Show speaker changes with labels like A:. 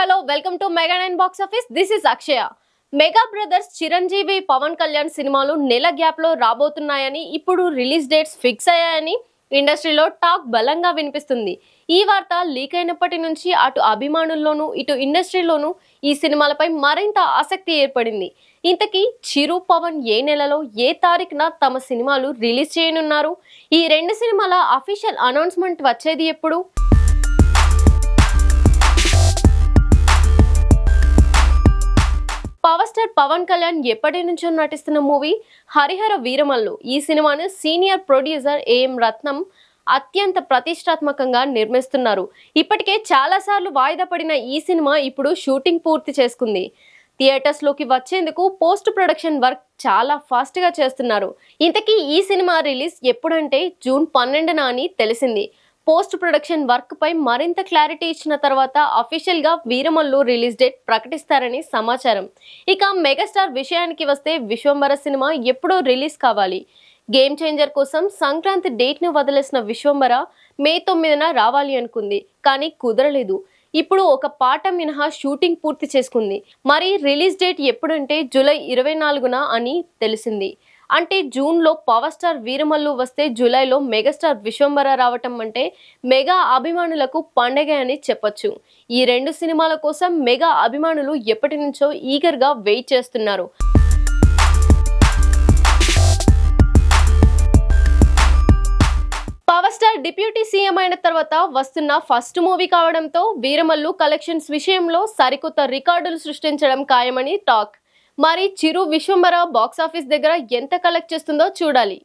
A: Hello welcome to mega nine box office. This is Akshaya. Mega brothers Chiranjeevi Pawan Kalyan సినిమాలు నెల గ్యాప్లో రాబోతున్నాయని ఇప్పుడు release dates fix అయ్యాయని ఇండస్ట్రీలో టాక్ బలంగా వినిపిస్తుంది. ఈ వార్త లీక్ అయినప్పటి నుంచి అటు అభిమానుల్లోనూ ఇటు ఇండస్ట్రీలోనూ ఈ సినిమాలపై మరింత ఆసక్తి ఏర్పడింది. ఇంతకీ చిరు పవన్ ఏ నెలలో ఏ తారీఖున తమ సినిమాలు రిలీజ్ చేయనున్నారు? ఈ రెండు సినిమాల అఫీషియల్ అనౌన్స్మెంట్ వచ్చేది ఎప్పుడు? పవర్ స్టార్ పవన్ కళ్యాణ్ ఎప్పటి నుంచో నటిస్తున్న మూవీ హరిహర వీరమల్లు. ఈ సినిమాను సీనియర్ ప్రొడ్యూసర్ ఏఎం రత్నం అత్యంత ప్రతిష్టాత్మకంగా నిర్మిస్తున్నారు. ఇప్పటికే చాలాసార్లు వాయిదా పడిన ఈ సినిమా ఇప్పుడు షూటింగ్ పూర్తి చేసుకుంది. థియేటర్స్లోకి వచ్చేందుకు పోస్ట్ ప్రొడక్షన్ వర్క్ చాలా ఫాస్ట్గా చేస్తున్నారు. ఇంతకీ ఈ సినిమా రిలీజ్ ఎప్పుడంటే జూన్ పన్నెండున అని తెలిసింది. పోస్ట్ ప్రొడక్షన్ వర్క్ పై మరింత క్లారిటీ ఇచ్చిన తర్వాత అఫీషియల్గా వీరమల్లు రిలీజ్ డేట్ ప్రకటిస్తారని సమాచారం. ఇక మెగాస్టార్ విషయానికి వస్తే విశ్వంబర సినిమా ఎప్పుడో రిలీజ్ కావాలి. గేమ్ చేంజర్ కోసం సంక్రాంతి డేట్ను వదిలేసిన విశ్వంబర మే తొమ్మిదిన రావాలి అనుకుంది కానీ కుదరలేదు. ఇప్పుడు ఒక పాట మినహా షూటింగ్ పూర్తి చేసుకుంది. మరి రిలీజ్ డేట్ ఎప్పుడంటే జూలై ఇరవై నాలుగున అని తెలిసింది. అంటే జూన్లో పవర్ స్టార్ వీరమల్లు వస్తే జూలైలో మెగాస్టార్ విశ్వంబర రావటం అంటే మెగా అభిమానులకు పండగ అని చెప్పొచ్చు. ఈ రెండు సినిమాల కోసం మెగా అభిమానులు ఎప్పటి నుంచో ఈగర్గా వెయిట్ చేస్తున్నారు. పవర్ స్టార్ డిప్యూటీ సీఎం అయిన తర్వాత వస్తున్న ఫస్ట్ మూవీ కావడంతో వీరమల్లు కలెక్షన్స్ విషయంలో సరికొత్త రికార్డులు సృష్టించడం ఖాయమని టాక్. మరి చిరు విశ్వంబర బాక్సాఫీస్ దగ్గర ఎంత కలెక్ట్ చేస్తుందో చూడాలి.